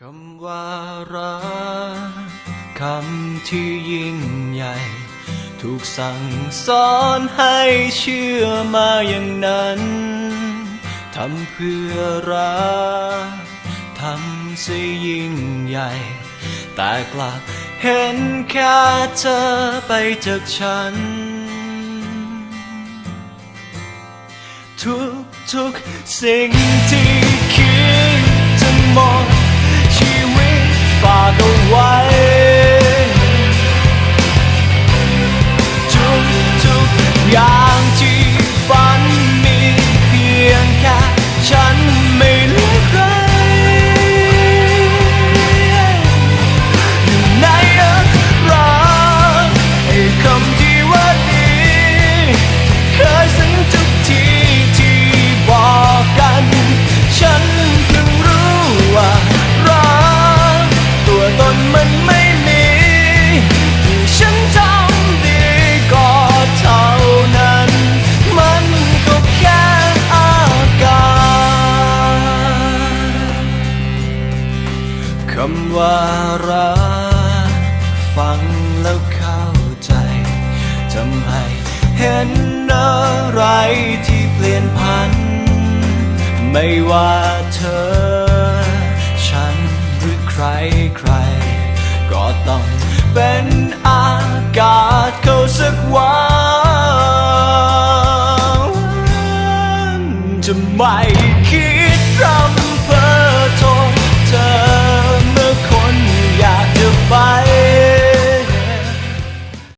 คำว่ารักคำที่ยิ่งใหญ่ ถูกสั่งสอนให้เชื่อมาอย่างนั้นทำเพื่อรักทำเสียยิ่งใหญ่ แต่กลับเห็นแค่เธอไปจากฉัน ทุกทุกๆสิ่งที่ มันไม่มีที่ฉันทำดีก็เท่านั้น มันก็แค่อาการคำว่ารักฟังแล้วเข้าใจทำให้เห็นอะไรที่เปลี่ยนพัน ไม่ว่าเธอ ฉันหรือใครใคร ก็ต้องเป็นอากาศเขาสักวันจะไม่คิดรำ